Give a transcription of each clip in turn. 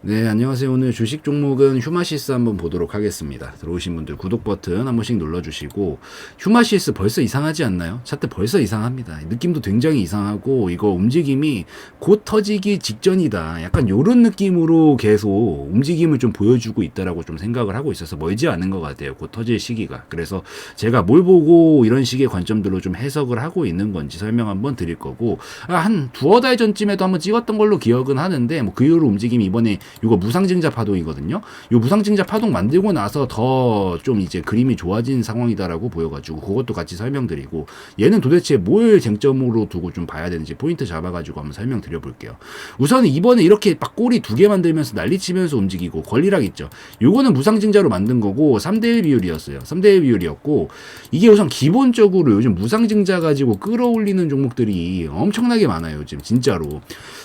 네, 안녕하세요. 오늘 주식 종목은 휴마시스 한번 보도록 하겠습니다. 들어오신 분들 구독 버튼 한 번씩 눌러주시고, 휴마시스 벌써 이상하지 않나요? 차트 벌써 이상합니다. 느낌도 굉장히 이상하고, 이거 움직임이 곧 터지기 직전이다. 약간 요런 느낌으로 계속 움직임을 좀 보여주고 있다라고 좀 생각을 하고 있어서 멀지 않은 것 같아요. 곧 터질 시기가. 그래서 제가 뭘 보고 이런 식의 관점들로 좀 해석을 하고 있는 건지 설명 한번 드릴 거고, 아, 한 두어 달 전쯤에도 한번 찍었던 걸로 기억은 하는데, 뭐 그 이후로 움직임이 이번에 이거 무상증자 파동이거든요. 이 무상증자 파동 만들고 나서 더 좀 이제 그림이 좋아진 상황이다라고 보여가지고 그것도 같이 설명드리고 얘는 도대체 뭘 쟁점으로 두고 좀 봐야 되는지 포인트 잡아가지고 한번 설명드려 볼게요. 우선 이번에 이렇게 막 꼬리 두 개 만들면서 난리치면서 움직이고 권리락 있죠. 요거는 무상증자로 만든 거고 3대1 비율이었어요. 3대1 비율이었고 이게 우선 기본적으로 요즘 무상증자 가지고 끌어올리는 종목들이 엄청나게 많아요. 요즘 진짜로.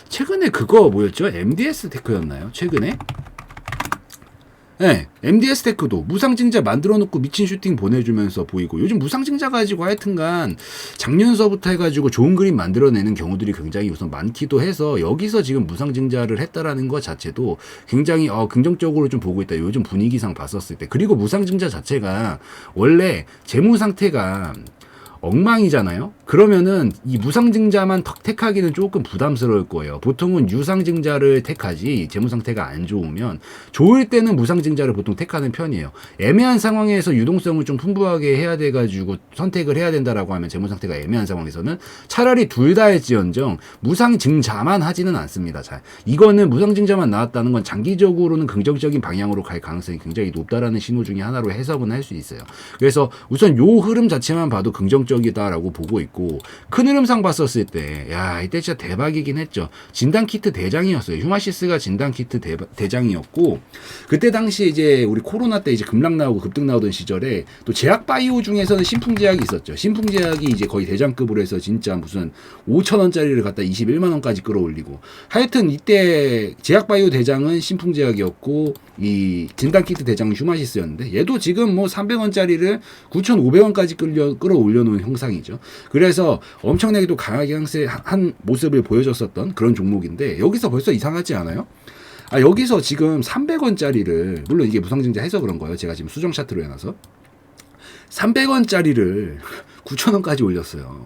최근에 그거 뭐였죠? MDS 테크였나요? 최근에? 네, MDS 테크도 무상증자 만들어 놓고 미친 슈팅 보내주면서 보이고 요즘 무상증자 가지고 하여튼간 작년서부터 해가지고 좋은 그림 만들어내는 경우들이 굉장히 우선 많기도 해서 여기서 지금 무상증자를 했다라는 것 자체도 굉장히 어, 긍정적으로 좀 보고 있다. 요즘 분위기상 봤었을 때 그리고 무상증자 자체가 원래 재무 상태가 엉망이잖아요. 그러면은 이 무상증자만 턱 택하기는 조금 부담스러울 거예요. 보통은 유상증자를 택하지 재무 상태가 안 좋으면 좋을 때는 무상증자를 보통 택하는 편이에요. 애매한 상황에서 유동성을 좀 풍부하게 해야 돼 가지고 선택을 해야 된다라고 하면 재무 상태가 애매한 상황에서는 차라리 둘다 할지언정 무상증자만 하지는 않습니다. 잘 이거는 무상증자만 나왔다는 건 장기적으로는 긍정적인 방향으로 갈 가능성이 굉장히 높다라는 신호 중에 하나로 해석은 할 수 있어요. 그래서 우선 요 흐름 자체만 봐도 긍정적이다라고 보고 있고 큰 흐름상 봤었을 때, 야 이때 진짜 대박이긴 했죠. 진단 키트 대장이었어요. 휴마시스가 진단 키트 대 장이었고 그때 당시 이제 우리 코로나 때 이제 급락 나오고 급등 나오던 시절에 또 제약 바이오 중에서는 신풍 제약이 있었죠. 신풍 제약이 이제 거의 대장급으로 해서 진짜 무슨 5천 원짜리를 갖다 21만 원까지 끌어올리고 하여튼 이때 제약 바이오 대장은 신풍 제약이었고 이 진단 키트 대장은 휴마시스였는데 얘도 지금 뭐 300원짜리를 9,500원까지 끌려 끌어올려 놓은 형상이죠. 그래 서 엄청나게 도 강하게 항세한 모습을 보여줬었던 그런 종목인데 여기서 벌써 이상하지 않아요? 아, 여기서 지금 300원짜리를 물론 이게 무상증자 해서 그런 거예요. 제가 지금 수정 차트로 해놔서 300원짜리를 9,000원까지 올렸어요.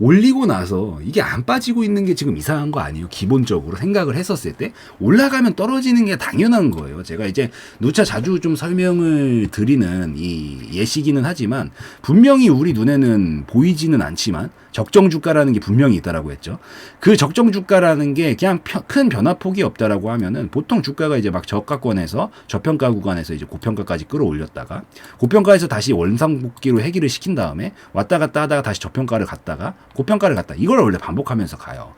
올리고 나서 이게 안 빠지고 있는 게 지금 이상한 거 아니에요? 기본적으로 생각을 했었을 때 올라가면 떨어지는 게 당연한 거예요. 제가 이제 누차 자주 좀 설명을 드리는 이 예시기는 하지만 분명히 우리 눈에는 보이지는 않지만 적정 주가라는 게 분명히 있다라고 했죠. 그 적정 주가라는 게 그냥 큰 변화폭이 없다라고 하면은 보통 주가가 이제 막 저가권에서 저평가 구간에서 이제 고평가까지 끌어올렸다가 고평가에서 다시 원상 복귀로 해기를 시킨 다음에 왔다 갔다 하다가 다시 저평가를 갔다가 고평가를 갔다. 이걸 원래 반복하면서 가요.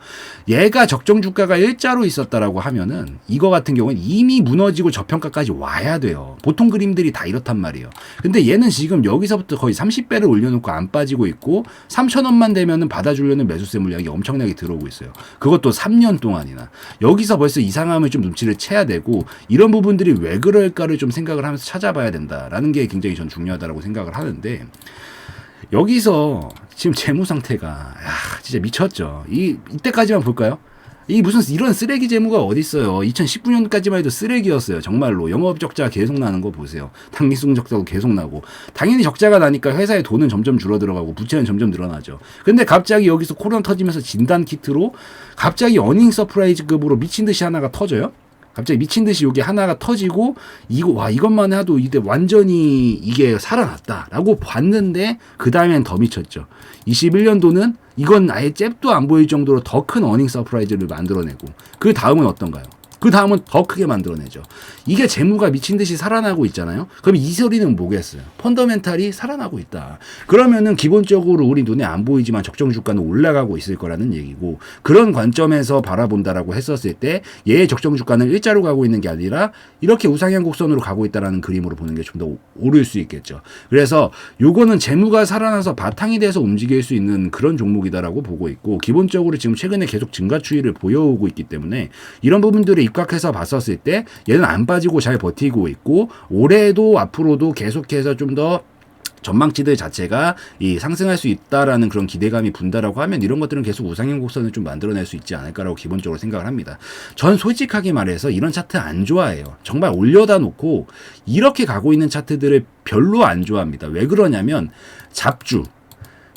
얘가 적정 주가가 일자로 있었다라고 하면은 이거 같은 경우는 이미 무너지고 저평가까지 와야 돼요. 보통 그림들이 다 이렇단 말이에요. 근데 얘는 지금 여기서부터 거의 30배를 올려놓고 안 빠지고 있고 3천 원만 되면 은 받아주려는 매수세 물량이 엄청나게 들어오고 있어요. 그것도 3년 동안이나. 여기서 벌써 이상함을 좀 눈치를 채야 되고 이런 부분들이 왜 그럴까를 좀 생각을 하면서 찾아봐야 된다라는 게 굉장히 전 중요하다라고 생각을 하는데 여기서 지금 재무 상태가 야, 진짜 미쳤죠. 이 이때까지만 볼까요? 이 무슨 이런 쓰레기 재무가 어디 있어요? 2019년까지만 해도 쓰레기였어요. 정말로 영업 적자 계속 나는 거 보세요. 당리수금 적자도 계속 나고 당연히 적자가 나니까 회사의 돈은 점점 줄어들어가고 부채는 점점 늘어나죠. 근데 갑자기 여기서 코로나 터지면서 진단 키트로 갑자기 어닝 서프라이즈급으로 미친 듯이 하나가 터져요. 갑자기 미친 듯이 이게 하나가 터지고 이거 와 이것만 해도 이때 완전히 이게 살아났다라고 봤는데 그 다음엔 더 미쳤죠. 21년도는 이건 아예 잽도 안 보일 정도로 더 큰 어닝 서프라이즈를 만들어내고 그 다음은 어떤가요? 그 다음은 더 크게 만들어내죠. 이게 재무가 미친 듯이 살아나고 있잖아요. 그럼 이 소리는 뭐겠어요? 펀더멘탈이 살아나고 있다. 그러면은 기본적으로 우리 눈에 안 보이지만 적정 주가는 올라가고 있을 거라는 얘기고 그런 관점에서 바라본다라고 했었을 때 얘의 적정 주가는 일자로 가고 있는 게 아니라 이렇게 우상향 곡선으로 가고 있다라는 그림으로 보는 게 좀 더 오를 수 있겠죠. 그래서 요거는 재무가 살아나서 바탕이 돼서 움직일 수 있는 그런 종목이다라고 보고 있고 기본적으로 지금 최근에 계속 증가 추이를 보여오고 있기 때문에 이런 부분들이 입각해서 봤었을 때 얘는 안 빠지고 잘 버티고 있고 올해도 앞으로도 계속해서 좀더 전망치들 자체가 이 상승할 수 있다라는 그런 기대감이 분다라고 하면 이런 것들은 계속 우상향 곡선을 좀 만들어낼 수 있지 않을까라고 기본적으로 생각을 합니다. 전 솔직하게 말해서 이런 차트 안 좋아해요. 정말 올려다 놓고 이렇게 가고 있는 차트들을 별로 안 좋아합니다. 왜 그러냐면 잡주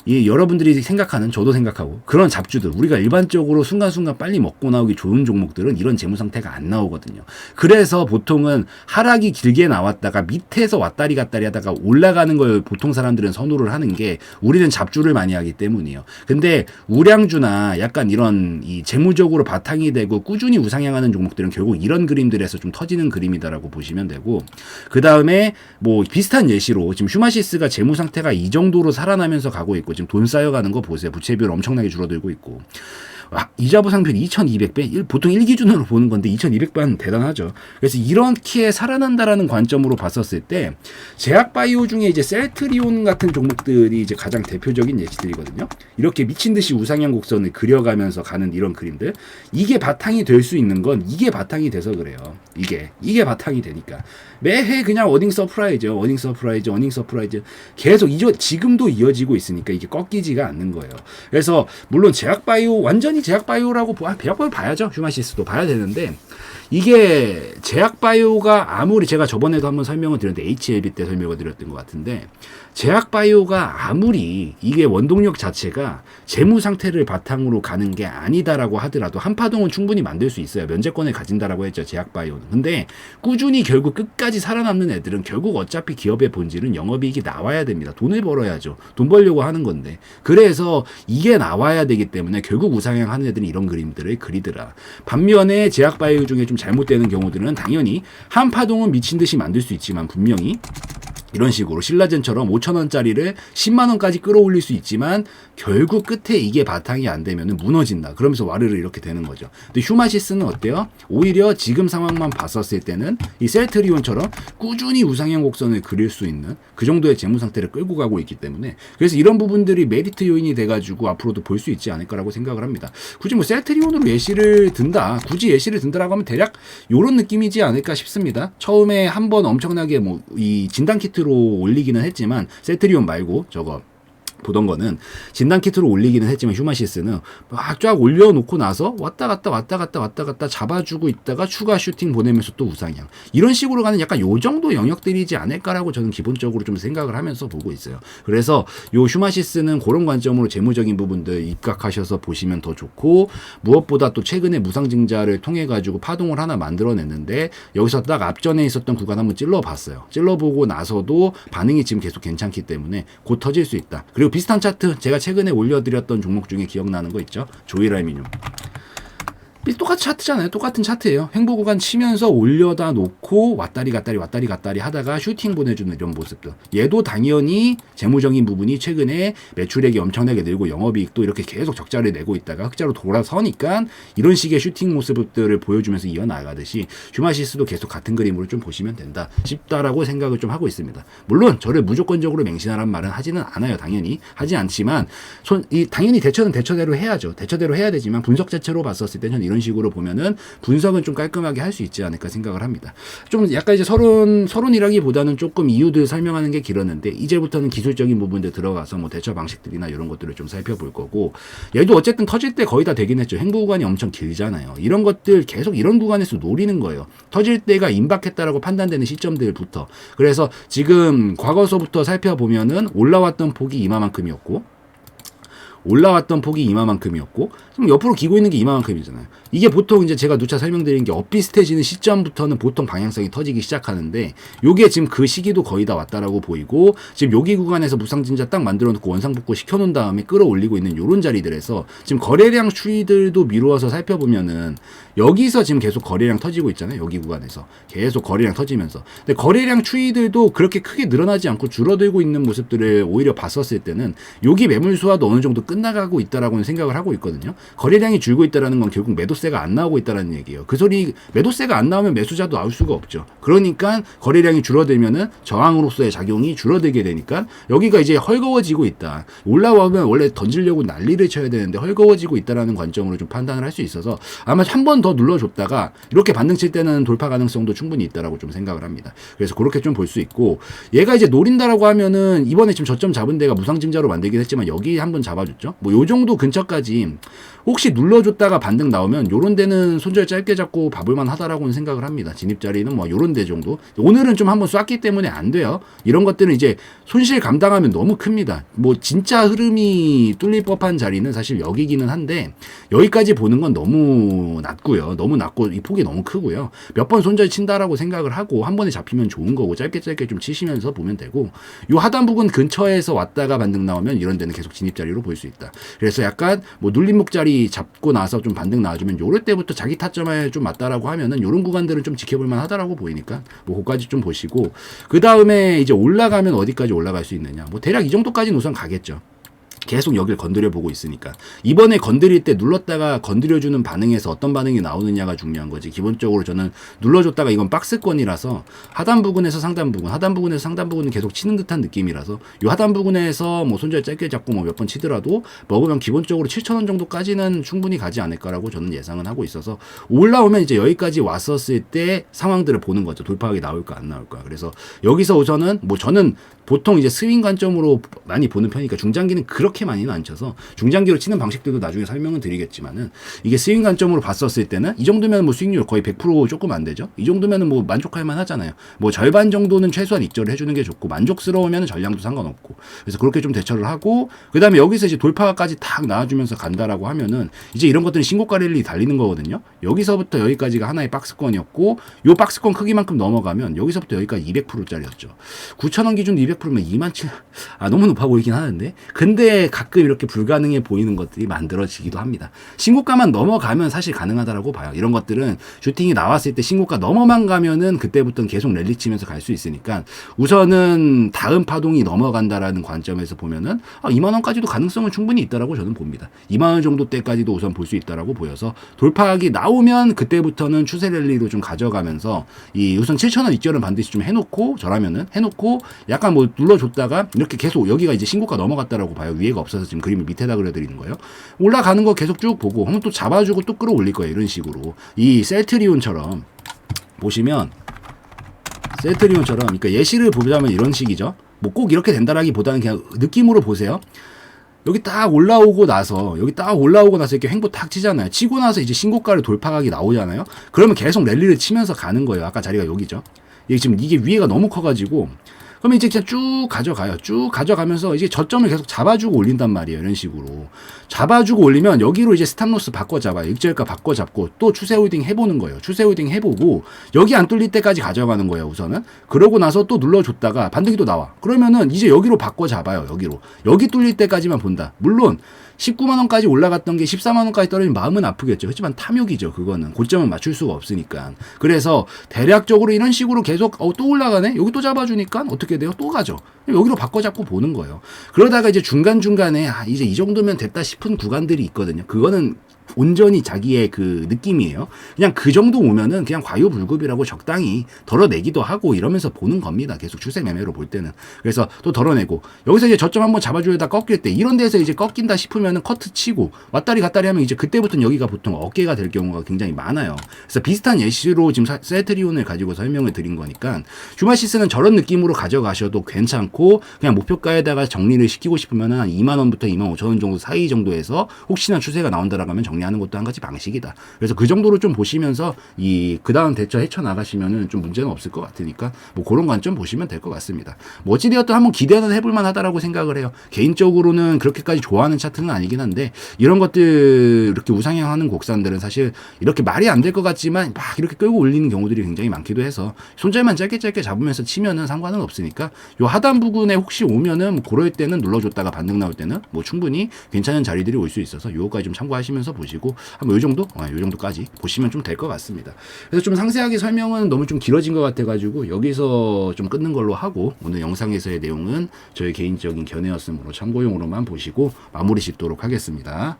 이 여러분들이 생각하는 저도 생각하고 그런 잡주들 우리가 일반적으로 순간순간 빨리 먹고 나오기 좋은 종목들은 이런 재무 상태가 안 나오거든요. 그래서 보통은 하락이 길게 나왔다가 밑에서 왔다리 갔다리 하다가 올라가는 걸 보통 사람들은 선호를 하는 게 우리는 잡주를 많이 하기 때문이에요. 근데 우량주나 약간 이런 이 재무적으로 바탕이 되고 꾸준히 우상향하는 종목들은 결국 이런 그림들에서 좀 터지는 그림이다라고 보시면 되고 그 다음에 뭐 비슷한 예시로 지금 슈마시스가 재무 상태가 이 정도로 살아나면서 가고 있고 지금 돈 쌓여가는 거 보세요. 부채 비율 엄청나게 줄어들고 있고. 아, 이자 보상률 2200배? 일- 보통 1기준으로 보는 건데 2200배는 대단하죠. 그래서 키에 살아난다라는 관점으로 봤었을 때 제약 바이오 중에 이제 셀트리온 같은 종목들이 이제 가장 대표적인 예시들이거든요. 이렇게 미친 듯이 우상향 곡선을 그려가면서 가는 이런 그림들. 이게 바탕이 될 수 있는 건 이게 바탕이 돼서 그래요. 이게 이게 바탕이 되니까 매해 그냥 어닝 서프라이즈, 어닝 서프라이즈, 어닝 서프라이즈 계속 이저 지금도 이어지고 있으니까 이게 꺾이지가 않는 거예요. 그래서 물론 제약 바이오 완전히 제약 바이오라고 보- 아, 제약 바이오 봐야죠. 휴마시스도 봐야 되는데 이게 제약 바이오가 아무리 제가 저번에도 한번 설명을 드렸는데 HLB 때 설명을 드렸던 것 같은데 제약 바이오가 아무리 이게 원동력 자체가 재무 상태를 바탕으로 가는 게 아니다라고 하더라도 한파동은 충분히 만들 수 있어요. 면제권을 가진다라고 했죠. 제약 바이오는. 근데 꾸준히 결국 끝까지 살아남는 애들은 결국 어차피 기업의 본질은 영업이익이 나와야 됩니다. 돈을 벌어야죠. 돈 벌려고 하는 건데. 그래서 이게 나와야 되기 때문에 결국 우상향 하는 애들은 이런 그림들을 그리더라. 반면에 제약 바이오 중에 좀 잘못되는 경우들은 당연히 한파동은 미친 듯이 만들 수 있지만 분명히 이런 식으로 신라젠처럼 5천 원짜리를 10만 원까지 끌어올릴 수 있지만 결국 끝에 이게 바탕이 안 되면 무너진다. 그러면서 와르르 이렇게 되는 거죠. 근데 휴마시스는 어때요? 오히려 지금 상황만 봤었을 때는 이 셀트리온처럼 꾸준히 우상향 곡선을 그릴 수 있는 그 정도의 재무 상태를 끌고 가고 있기 때문에 그래서 이런 부분들이 메리트 요인이 돼가지고 앞으로도 볼 수 있지 않을까라고 생각을 합니다. 굳이 뭐 셀트리온으로 예시를 든다. 굳이 예시를 든다라고 하면 대략 요런 느낌이지 않을까 싶습니다. 처음에 한 번 엄청나게 뭐 이 진단 키트 로 올리기는 했지만 셀트리온 말고 저거 보던 거는 진단 키트로 올리기는 했지만 휴마시스는 막 쫙 올려놓고 나서 왔다 갔다 왔다 갔다 왔다 갔다 잡아주고 있다가 추가 슈팅 보내면서 또 우상향 이런 식으로 가는 약간 요 정도 영역들이지 않을까라고 저는 기본적으로 좀 생각을 하면서 보고 있어요. 그래서 요 휴마시스는 그런 관점으로 재무적인 부분들 입각하셔서 보시면 더 좋고 무엇보다 또 최근에 무상증자를 통해 가지고 파동을 하나 만들어냈는데 여기서 딱 앞전에 있었던 구간 한번 찔러봤어요. 찔러보고 나서도 반응이 지금 계속 괜찮기 때문에 곧 터질 수 있다. 그리고 비슷한 차트 제가 최근에 올려드렸던 종목 중에 기억나는 거 있죠? 조이라이미늄. 똑같은 차트잖아요. 똑같은 차트예요. 횡보 구간 치면서 올려다 놓고 왔다리 갔다리 왔다리 갔다리 하다가 슈팅 보내주는 이런 모습들. 얘도 당연히 재무적인 부분이 최근에 매출액이 엄청나게 늘고 영업이익도 이렇게 계속 적자를 내고 있다가 흑자로 돌아서니까 이런 식의 슈팅 모습들을 보여주면서 이어나가듯이 휴마시스도 계속 같은 그림으로 좀 보시면 된다 싶다라고 생각을 좀 하고 있습니다. 물론 저를 무조건적으로 맹신하란 말은 하지는 않아요. 당연히 하지 않지만 손, 이 당연히 대처는 대처대로 해야죠. 대처대로 해야 되지만 분석 자체로 봤었을 때 저는 이런 식으로 보면은 분석은 좀 깔끔하게 할 수 있지 않을까 생각을 합니다. 좀 약간 이제 서론 서론이라기보다는 조금 이유들 설명하는 게 길었는데 이제부터는 기술적인 부분들 들어가서 뭐 대처 방식들이나 이런 것들을 좀 살펴볼 거고 얘도 어쨌든 터질 때 거의 다 되긴 했죠. 행보 구간이 엄청 길잖아요. 이런 것들 계속 이런 구간에서 노리는 거예요. 터질 때가 임박했다라고 판단되는 시점들부터 그래서 지금 과거서부터 살펴보면은 올라왔던 폭이 이마만큼이었고 올라왔던 폭이 이마만큼이었고 그럼 옆으로 기고 있는 게 이마만큼이잖아요. 이게 보통 이제 제가 누차 설명드린 게 엇비슷해지는 시점부터는 보통 방향성이 터지기 시작하는데 요게 지금 그 시기도 거의 다 왔다라고 보이고 지금 여기 구간에서 무상진자 딱 만들어 놓고 원상복구 시켜 놓은 다음에 끌어올리고 있는 요런 자리들에서 지금 거래량 추이들도 미루어서 살펴보면은 여기서 지금 계속 거래량 터지고 있잖아요. 여기 구간에서 계속 거래량 터지면서 근데 거래량 추이들도 그렇게 크게 늘어나지 않고 줄어들고 있는 모습들을 오히려 봤었을 때는 여기 매물 수화도 어느 정도 끝 끝나가고 있다라고는 생각을 하고 있거든요. 거래량이 줄고 있다라는 건 결국 매도세가 안 나오고 있다라는 얘기예요. 그 소리 매도세가 안 나오면 매수자도 나올 수가 없죠. 그러니까 거래량이 줄어들면은 저항으로서의 작용이 줄어들게 되니까 여기가 이제 헐거워지고 있다. 올라오면 원래 던지려고 난리를 쳐야 되는데 헐거워지고 있다라는 관점으로 좀 판단을 할 수 있어서 아마 한 번 더 눌러줬다가 이렇게 반등 칠 때는 돌파 가능성도 충분히 있다라고 좀 생각을 합니다. 그래서 그렇게 좀 볼 수 있고 얘가 이제 노린다라고 하면은 이번에 지금 저점 잡은 데가 무상증자로 만들긴 했지만 여기 한번 잡아줬죠. 뭐 요 정도 근처까지 혹시 눌러줬다가 반등 나오면 요런 데는 손절 짧게 잡고 봐볼만 하다라고는 생각을 합니다. 진입 자리는 뭐 요런 데 정도. 오늘은 좀 한번 쐈기 때문에 안 돼요. 이런 것들은 이제 손실 감당하면 너무 큽니다. 뭐 진짜 흐름이 뚫릴 법한 자리는 사실 여기기는 한데 여기까지 보는 건 너무 낮고요. 너무 낮고 이 폭이 너무 크고요. 몇 번 손절 친다라고 생각을 하고 한 번에 잡히면 좋은 거고 짧게 짧게 좀 치시면서 보면 되고 요 하단 부분 근처에서 왔다가 반등 나오면 이런 데는 계속 진입 자리로 볼 수 있다. 그래서 약간 뭐 눌림목 자리 잡고 나서 좀 반등 나와주면 요럴 때부터 자기 타점에 좀 맞다라고 하면은 요런 구간들은 좀 지켜볼 만 하다라고 보이니까 뭐 그까지 좀 보시고 그 다음에 이제 올라가면 어디까지 올라갈 수 있느냐 뭐 대략 이 정도까지는 우선 가겠죠. 계속 여길 건드려 보고 있으니까. 이번에 건드릴 때 눌렀다가 건드려주는 반응에서 어떤 반응이 나오느냐가 중요한 거지. 기본적으로 저는 눌러줬다가 이건 박스권이라서 하단 부분에서 상단 부분 하단 부분에서 상단 부분은 계속 치는 듯한 느낌이라서 이 하단 부분에서 뭐 손절 짧게 잡고 뭐 몇 번 치더라도 먹으면 기본적으로 7천원 정도까지는 충분히 가지 않을까라고 저는 예상은 하고 있어서 올라오면 이제 여기까지 왔었을 때 상황들을 보는 거죠. 돌파하게 나올까 안 나올까. 그래서 여기서 우선은 뭐 저는 보통 이제 스윙 관점으로 많이 보는 편이니까 중장기는 그렇게 많이는 안 쳐서 중장기로 치는 방식들도 나중에 설명은 드리겠지만은 이게 스윙 관점으로 봤었을 때는 이 정도면 뭐 수익률 거의 100% 조금 안 되죠. 이 정도면은 뭐 만족할 만 하잖아요. 뭐 절반 정도는 최소한 익절을 해주는 게 좋고 만족스러우면 전량도 상관없고 그래서 그렇게 좀 대처를 하고 그 다음에 여기서 이제 돌파까지 탁 나와주면서 간다라고 하면은 이제 이런 것들은 신고가 랠리 달리는 거거든요. 여기서부터 여기까지가 하나의 박스권이었고 요 박스권 크기만큼 넘어가면 여기서부터 여기까지 200%짜리였죠. 9,000원 기준 200%면 2만 7, 아, 너무 높아 보이긴 하는데. 근데 가끔 이렇게 불가능해 보이는 것들이 만들어지기도 합니다. 신고가만 넘어가면 사실 가능하다라고 봐요. 이런 것들은 슈팅이 나왔을 때 신고가 넘어만 가면은 그때부터는 계속 랠리 치면서 갈 수 있으니까 우선은 다음 파동이 넘어간다라는 관점에서 보면은 아, 2만 원까지도 가능성은 충분히 있다라고 저는 봅니다. 2만 원 정도 때까지도 우선 볼 수 있다라고 보여서 돌파하기 나오면 그때부터는 추세 랠리로 좀 가져가면서 이 우선 7천 원 입절은 반드시 좀 해놓고 저라면은 해놓고 약간 뭐 눌러줬다가 이렇게 계속 여기가 이제 신고가 넘어갔다라고 봐요. 위에 가 없어서 지금 그림을 밑에다 그려드리는 거예요. 올라가는 거 계속 쭉 보고 한번 또 잡아주고 또 끌어올릴 거예요. 이런 식으로 이 셀트리온처럼 보시면 셀트리온처럼 그러니까 예시를 보자면 이런 식이죠. 뭐 꼭 이렇게 된다라기보다는 그냥 느낌으로 보세요. 여기 딱 올라오고 나서 여기 딱 올라오고 나서 이렇게 횡보 탁 치잖아요. 치고 나서 이제 신고가를 돌파각이 나오잖아요. 그러면 계속 랠리를 치면서 가는 거예요. 아까 자리가 여기죠. 이게 지금 이게 위에가 너무 커가지고 그러면 이제 그냥 쭉 가져가요. 쭉 가져가면서 이제 저점을 계속 잡아주고 올린단 말이에요. 이런 식으로. 잡아주고 올리면 여기로 이제 스탑로스 바꿔 잡아요. 익절가 바꿔 잡고 또 추세 홀딩 해보는 거예요. 추세 홀딩 해보고 여기 안 뚫릴 때까지 가져가는 거예요. 우선은. 그러고 나서 또 눌러줬다가 또 나와. 그러면은 이제 여기로 바꿔 잡아요. 여기로. 여기 뚫릴 때까지만 본다. 물론 19만 원까지 올라갔던 게 14만 원까지 떨어지면 마음은 아프겠죠. 하지만 탐욕이죠. 그거는 고점을 맞출 수가 없으니까. 그래서 대략적으로 이런 식으로 계속 어, 또 올라가네. 여기 또 잡아주니까 어떻게 돼요? 또 가죠. 여기로 바꿔 잡고 보는 거예요. 그러다가 이제 중간 중간에 아, 이제 이 정도면 됐다 싶은 구간들이 있거든요. 그거는 온전히 자기의 그 느낌이에요. 그냥 그 정도 오면은 그냥 과유불급이라고 적당히 덜어내기도 하고 이러면서 보는 겁니다. 계속 추세 매매로 볼 때는. 그래서 또 덜어내고 여기서 이제 저점 한번 잡아줘야다 꺾일 때 이런 데서 이제 꺾인다 싶으면은 커트 치고 왔다리 갔다리 하면 이제 그때부터는 여기가 보통 어깨가 될 경우가 굉장히 많아요. 그래서 비슷한 예시로 지금 사- 세트리온을 가지고 설명을 드린 거니까 주마시스는 저런 느낌으로 가져가셔도 괜찮고 그냥 목표가에다가 정리를 시키고 싶으면은 한 2만 원부터 2만 5천 원 정도 사이 정도에서 혹시나 추세가 나온다라고 하면 정 리하는 것도 한 가지 방식이다. 그래서 그 정도로 좀 보시면서 이 그다음 대처 헤쳐 나가시면은 좀 문제는 없을 것 같으니까 뭐 그런 관점 보시면 될 것 같습니다. 뭐 어찌되었든 한번 기대는 해볼 만하다라고 생각을 해요. 개인적으로는 그렇게까지 좋아하는 차트는 아니긴 한데 이런 것들 이렇게 우상향하는 곡선들은 사실 이렇게 말이 안 될 것 같지만 막 이렇게 끌고 올리는 경우들이 굉장히 많기도 해서 손절만 짧게 짧게 잡으면서 치면은 상관은 없으니까 요 하단 부분에 혹시 오면은 뭐 그럴 때는 눌러줬다가 반등 나올 때는 뭐 충분히 괜찮은 자리들이 올 수 있어서 요거까지 좀 참고하시면서 보시면 보시고 한번 요 정도, 아, 요 정도까지 보시면 좀 될 것 같습니다. 그래서 좀 상세하게 설명은 너무 좀 길어진 것 같아가지고 여기서 좀 끊는 걸로 하고 오늘 영상에서의 내용은 저희 개인적인 견해였으므로 참고용으로만 보시고 마무리 짓도록 하겠습니다.